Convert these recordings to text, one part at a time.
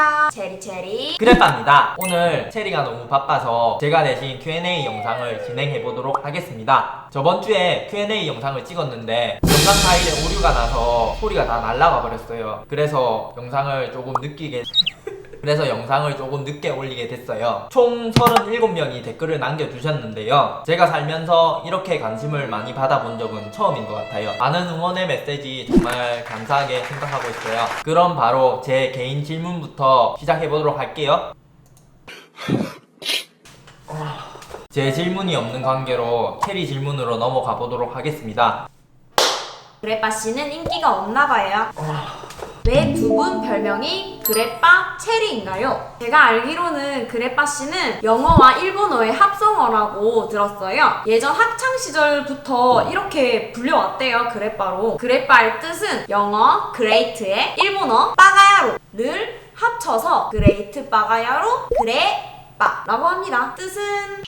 안녕하세요. 체리체리. 그래빠입니다. 오늘 체리가 너무 바빠서 제가 대신 Q&A 영상을 진행해 보도록 하겠습니다. 저번 주에 Q&A 영상을 찍었는데 영상 파일에 오류가 나서 소리가 다 날라가 버렸어요. 그래서 영상을 조금 느끼게 그래서 영상을 조금 늦게 올리게 됐어요. 총 37명이 댓글을 남겨주셨는데요. 제가 살면서 이렇게 관심을 많이 받아본 적은 처음인 것 같아요. 많은 응원의 메시지 정말 감사하게 생각하고 있어요. 그럼 바로 제 개인 질문부터 시작해보도록 할게요. 제 질문이 없는 관계로 캐리 질문으로 넘어가 보도록 하겠습니다. 그래빠 씨는 인기가 없나 봐요. 분 별명이 그래빠 체리인가요? 제가 알기로는 그래빠 씨는 영어와 일본어의 합성어라고 들었어요. 예전 학창 시절부터 이렇게 불려왔대요, 그래빠로. 그래빠의 뜻은 영어 그레이트의 일본어 빠가야로를 합쳐서 그레이트 빠가야로 그래빠라고 합니다. 뜻은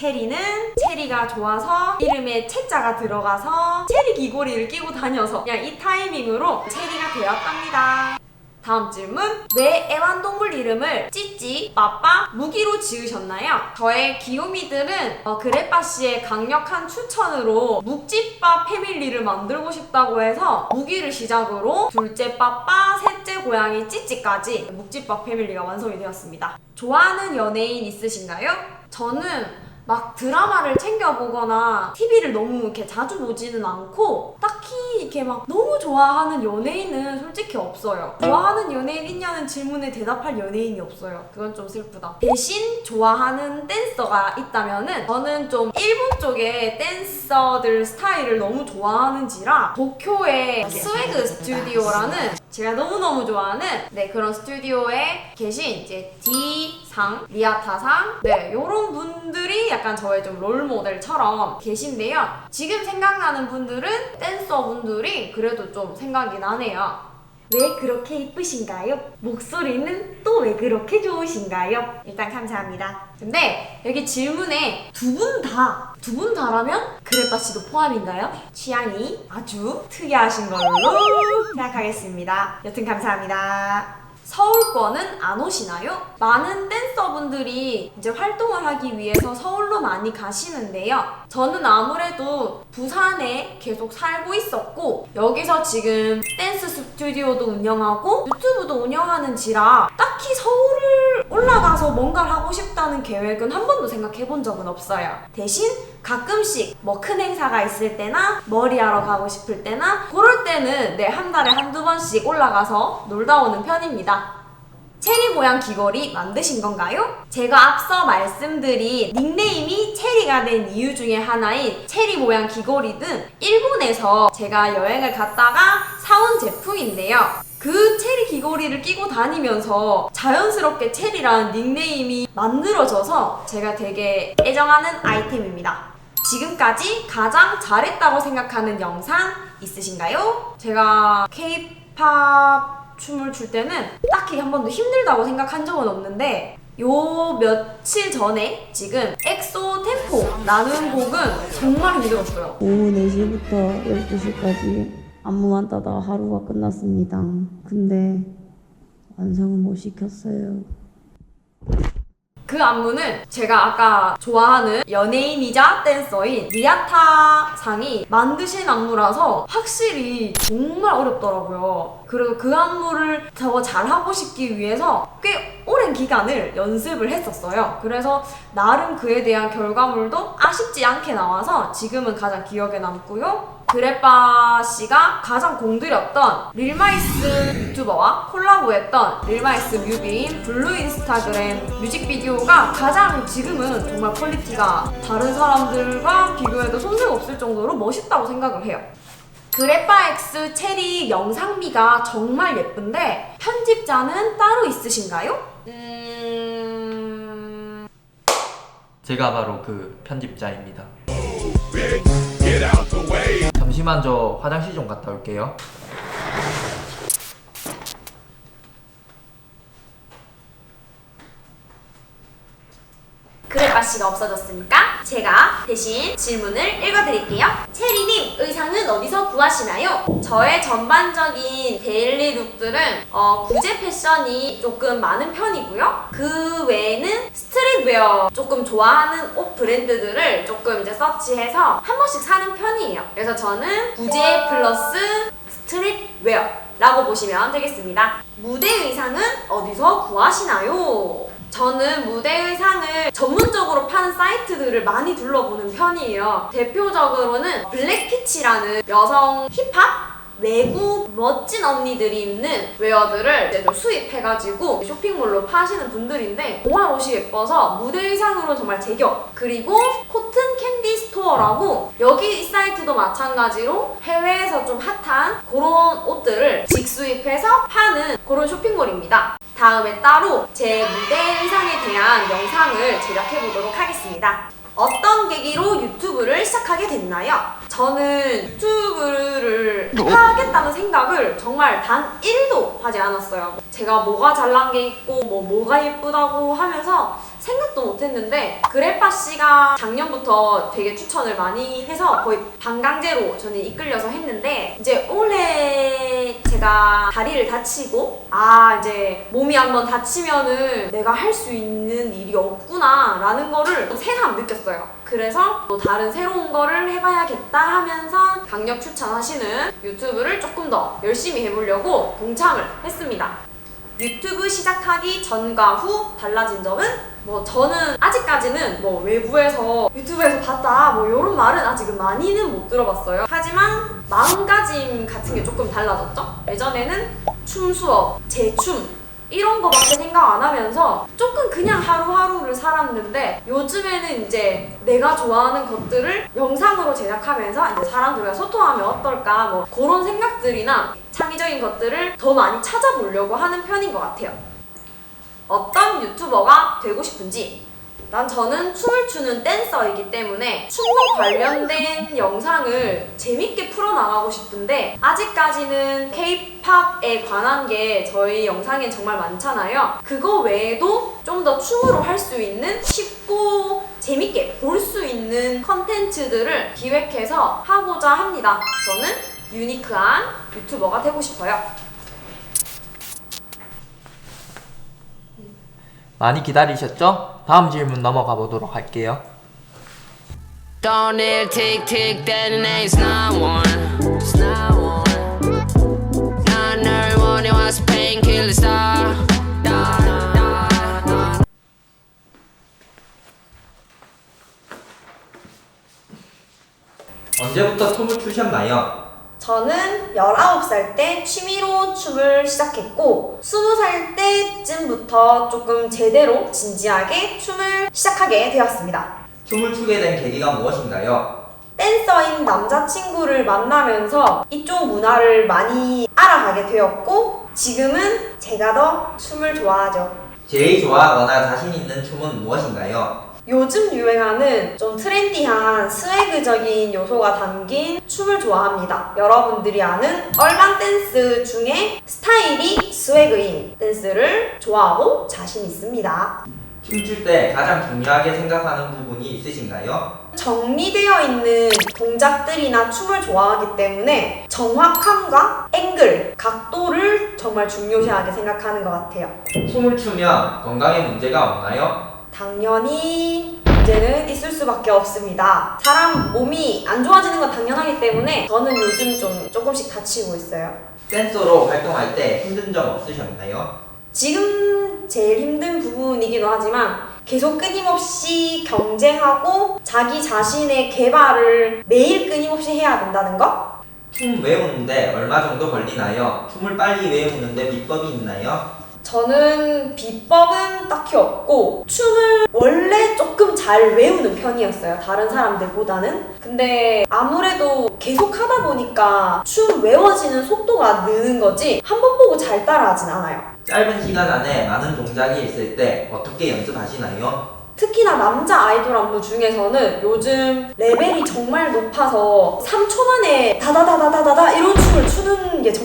체리는 체리가 좋아서 이름에 채자가 들어가서 체리 귀고리를 끼고 다녀서 그냥 이 타이밍으로 체리가 되었답니다. 다음 질문. 왜 애완동물 이름을 찌찌, 빠빠, 무기로 지으셨나요? 저의 귀요미들은 어, 그래빠 씨의 강력한 추천으로 묵찌빠 패밀리를 만들고 싶다고 해서 무기를 시작으로 둘째 빠빠, 셋째 고양이 찌찌까지 묵찌빠 패밀리가 완성이 되었습니다. 좋아하는 연예인 있으신가요? 저는 막 드라마를 챙겨보거나 TV를 너무 이렇게 자주 보지는 않고 딱히 이렇게 막 너무 좋아하는 연예인은 솔직히 없어요. 좋아하는 연예인 있냐는 질문에 대답할 연예인이 없어요. 그건 좀 슬프다. 대신 좋아하는 댄서가 있다면은 저는 좀 일본 쪽의 댄서들 스타일을 너무 좋아하는지라 도쿄의 스웨그 스튜디오라는 제가 너무너무 좋아하는 네 그런 스튜디오에 계신 이제 D상, 리아타상 네 요런 분들이 약간 저의 좀 롤모델처럼 계신데요. 지금 생각나는 분들은 댄서 분들이 그래도 좀 생각이 나네요 왜 그렇게 이쁘신가요? 목소리는 또 왜 그렇게 좋으신가요? 일단 감사합니다. 근데 여기 질문에 두 분 다, 두 분 다라면 그래빠 씨도 포함인가요? 취향이 아주 특이하신 걸로 생각하겠습니다. 여튼 감사합니다. 서울권은 안 오시나요? 많은 댄서분들이 이제 활동을 하기 위해서 서울로 많이 가시는데요. 저는 아무래도 부산에 계속 살고 있었고, 여기서 지금 댄스 스튜디오도 운영하고, 유튜브도 운영하는지라 딱 히 서울을 올라가서 뭔가를 하고 싶다는 계획은 한 번도 생각해 본 적은 없어요. 대신 가끔씩 뭐 큰 행사가 있을 때나 머리하러 가고 싶을 때나 그럴 때는 네, 한 달에 한두 번씩 올라가서 놀다 오는 편입니다. 체리 모양 귀걸이 만드신 건가요? 제가 앞서 말씀드린 닉네임이 체리가 된 이유 중에 하나인 체리 모양 귀걸이는 일본에서 제가 여행을 갔다가 사온 제품인데요. 그 체리 귀걸이를 끼고 다니면서 자연스럽게 체리라는 닉네임이 만들어져서 제가 되게 애정하는 아이템입니다. 지금까지 가장 잘했다고 생각하는 영상 있으신가요? 제가 케이팝 춤을 출 때는 딱히 한 번도 힘들다고 생각한 적은 없는데 요 며칠 전에 지금 엑소 템포라는 곡은 정말 힘들었어요. 오후 4시부터 12시까지 안무만 따다가 하루가 끝났습니다. 근데 완성은 못 시켰어요. 그 안무는 제가 아까 좋아하는 연예인이자 댄서인 리아타 상이 만드신 안무라서 확실히 정말 어렵더라고요. 그리고 그 안무를 더 잘하고 싶기 위해서 꽤 오랜 기간을 연습을 했었어요. 그래서 나름 그에 대한 결과물도 아쉽지 않게 나와서 지금은 가장 기억에 남고요. 그래빠 씨가 가장 공들였던 릴마이스 유튜버와 콜라보했던 릴마이스 뮤비인 블루 인스타그램 뮤직비디오가 가장 지금은 정말 퀄리티가 다른 사람들과 비교해도 손색 없을 정도로 멋있다고 생각을 해요. 그래빠 X 체리 영상미가 정말 예쁜데 편집자는 따로 있으신가요? 음... 제가 바로 그 편집자입니다. 잠시만 저 화장실 좀 갔다 올게요. 그래빠 씨가 없어졌으니까 제가 대신 질문을 읽어드릴게요. 체리님, 의상은 어디서 구하시나요? 저의 전반적인 데일리 룩들은 어, 구제 패션이 조금 많은 편이고요. 그 외에는 스트릿웨어 조금 좋아하는 옷 브랜드들을 조금 이제 서치해서 한 번씩 사는 편이에요. 그래서 저는 구제 플러스 스트릿웨어 라고 보시면 되겠습니다. 무대 의상은 어디서 구하시나요? 저는 무대 의상을 전문적으로 파는 사이트들을 많이 둘러보는 편이에요. 대표적으로는 블랙피치라는 여성 힙합 외국 멋진 언니들이 입는 웨어들을 이제 좀 수입해가지고 쇼핑몰로 파시는 분들인데 정말 옷이 예뻐서 무대 의상으로 정말 제격. 그리고 코튼 캔디 스토어라고 여기 이 사이트도 마찬가지로 해외에서 좀 핫한 그런 옷들을 직수입해서 파는 그런 쇼핑몰입니다. 다음에 따로 제 무대 의상에 대한 영상을 제작해 보도록 하겠습니다 어떤 계기로 유튜브를 시작하게 됐나요? 저는 유튜브를 하겠다는 생각을 정말 단 1도 하지 않았어요. 제가 뭐가 잘난 게 있고 뭐 뭐가 예쁘다고 하면서 생각도 못 했는데 그래파 씨가 작년부터 되게 추천을 많이 해서 거의 반강제로 저는 이끌려서 했는데 이제 올해 제가 다리를 다치고 아 이제 몸이 한번 다치면은 내가 할 수 있는 일이 없구나 라는 거를 새삼 느꼈어요. 그래서 또 다른 새로운 거를 해봐야겠다 하면서 강력 추천하시는 유튜브를 조금 더 열심히 해보려고 동참을 했습니다. 유튜브 시작하기 전과 후 달라진 점은 뭐 저는 아직까지는 뭐 외부에서 유튜브에서 봤다 뭐 이런 말은 아직은 많이는 못 들어봤어요. 하지만 마음가짐 같은 게 조금 달라졌죠. 예전에는 춤 수업, 제춤 이런 거밖에 생각 안 하면서 조금 그냥 하루하루를 살았는데 요즘에는 이제 내가 좋아하는 것들을 영상으로 제작하면서 이제 사람들과 소통하면 어떨까 뭐 그런 생각들이나 창의적인 것들을 더 많이 찾아보려고 하는 편인 것 같아요. 어떤 유튜버가 되고 싶은지 난 저는 춤을 추는 댄서이기 때문에 춤과 관련된 영상을 재밌게 풀어나가고 싶은데 아직까지는 K-팝에 관한 게 저희 영상엔 정말 많잖아요. 그거 외에도 좀 더 춤으로 할 수 있는 쉽고 재밌게 볼 수 있는 컨텐츠들을 기획해서 하고자 합니다. 저는 유니크한 유튜버가 되고 싶어요. 많이 기다리셨죠? 다음 질문 넘어가 보도록 할게요. Don't it tick tick that it ain't not one. It's not one. Not everyone wants a painkiller star. Da, da, da. 언제부터 춤을 추셨나요? 저는 19살 때 취미로 춤을 시작했고 20살 때쯤부터 조금 제대로 진지하게 춤을 시작하게 되었습니다. 춤을 추게 된 계기가 무엇인가요? 댄서인 남자친구를 만나면서 이쪽 문화를 많이 알아가게 되었고 지금은 제가 더 춤을 좋아하죠. 제일 좋아하거나 자신 있는 춤은 무엇인가요? 요즘 유행하는 좀 트렌디한 스웨그적인 요소가 담긴 춤을 좋아합니다. 여러분들이 아는 얼반 댄스 중에 스타일이 스웨그인 댄스를 좋아하고 자신 있습니다. 춤출 때 가장 중요하게 생각하는 부분이 있으신가요? 정리되어 있는 동작들이나 춤을 좋아하기 때문에 정확함과 앵글, 각도를 정말 중요시하게 생각하는 것 같아요. 춤을 추면 건강에 문제가 없나요? 당연히 문제는 있을 수밖에 없습니다. 사람 몸이 안 좋아지는 건 당연하기 때문에 저는 요즘 좀 조금씩 다치고 있어요. 댄서로 활동할 때 힘든 점 없으셨나요? 지금 제일 힘든 부분이기도 하지만 계속 끊임없이 경쟁하고 자기 자신의 개발을 매일 끊임없이 해야 된다는 거? 춤 외우는데 얼마 정도 걸리나요? 춤을 빨리 외우는데 비법이 있나요? 저는 비법은 딱히 없고 춤을 원래 조금 잘 외우는 편이었어요. 다른 사람들보다는. 근데 아무래도 계속 하다 보니까 춤 외워지는 속도가 느는 거지 한 번 보고 잘 따라하진 않아요. 짧은 시간 안에 많은 동작이 있을 때 어떻게 연습하시나요? 특히나 남자 아이돌 안무 중에서는 요즘 레벨이 정말 높아서 3초 만에 다다다다다다다 이런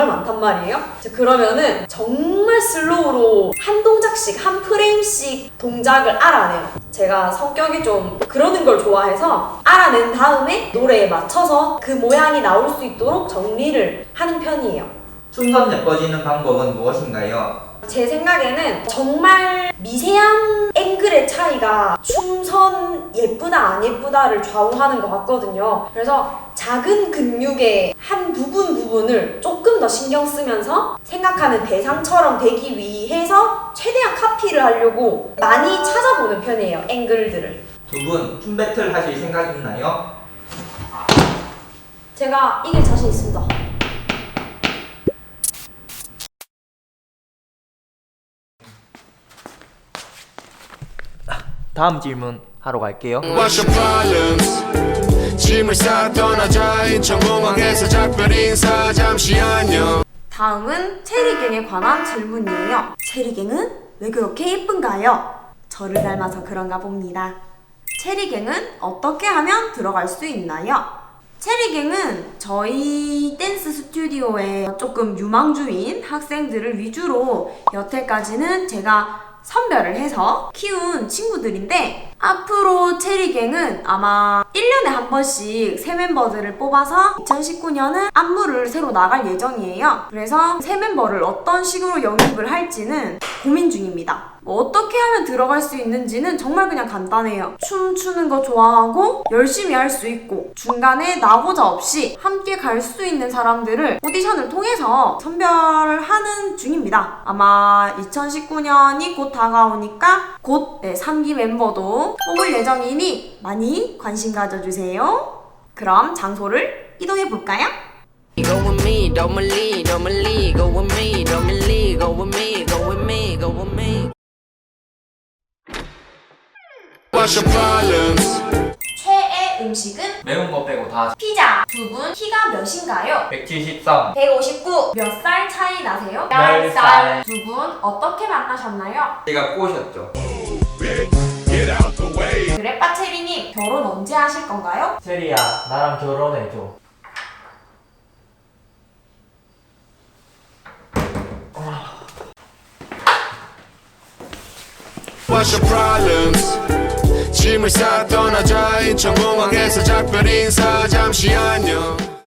정말 많단 말이에요. 자, 그러면은 정말 슬로우로 한 동작씩 한 프레임씩 동작을 알아내요. 제가 성격이 좀 그러는 걸 좋아해서 알아낸 다음에 노래에 맞춰서 그 모양이 나올 수 있도록 정리를 하는 편이에요. 춤선 예뻐지는 방법은 무엇인가요? 제 생각에는 정말 미세한 앵글의 차이가 춤선 예쁘다 안 예쁘다를 좌우하는 것 같거든요. 그래서 작은 근육의 한 부분 부분을 조금 더 신경 쓰면서 생각하는 대상처럼 되기 위해서 최대한 카피를 하려고 많이 찾아보는 편이에요. 앵글들을. 두 분 춤 배틀 하실 생각 있나요? 제가 이길 자신 있습니다. 다음 질문 하러 갈게요. What's your problems? 짐을 싸 떠나자 인천공항에서 작별 인사 잠시 안녕 다음은 체리갱에 관한 질문이에요. 체리갱은 왜 그렇게 예쁜가요? 저를 닮아서 그런가 봅니다. 체리갱은 어떻게 하면 들어갈 수 있나요? 체리갱은 저희 댄스 스튜디오에 조금 유망주인 학생들을 위주로 여태까지는 제가 선별을 해서 키운 친구들인데 앞으로 체리갱은 아마 1년에 한 번씩 새 멤버들을 뽑아서 2019년은 안무를 새로 나갈 예정이에요. 그래서 새 멤버를 어떤 식으로 영입을 할지는 고민 중입니다. 뭐 어떻게 하면 들어갈 수 있는지는 정말 그냥 간단해요. 춤 추는 거 좋아하고 열심히 할 수 있고 중간에 나고자 없이 함께 갈 수 있는 사람들을 오디션을 통해서 선별하는 중입니다. 아마 2019년이 곧 다가오니까 곧 네, 3기 멤버도 뽑을 예정이니 많이 관심 가져주세요. 그럼 장소를 이동해 볼까요? Go with me, don't believe, don't believe. Go with me, don't believe. Go with me, go with me, go with me. What's your problems? 최애 음식은 매운 거 빼고 다 피자. 두 분 키가 몇인가요? 173. 159. 몇 살 차이 나세요? 열 살. 두 분 어떻게 만나셨나요? 제가 꼬셨죠. 그래빠 체리님 결혼 언제 하실 건가요? 체리야, 나랑 결혼해줘. What's your problems? 짐을 싸 떠나자 인천공항에서 작별 인사 잠시 안녕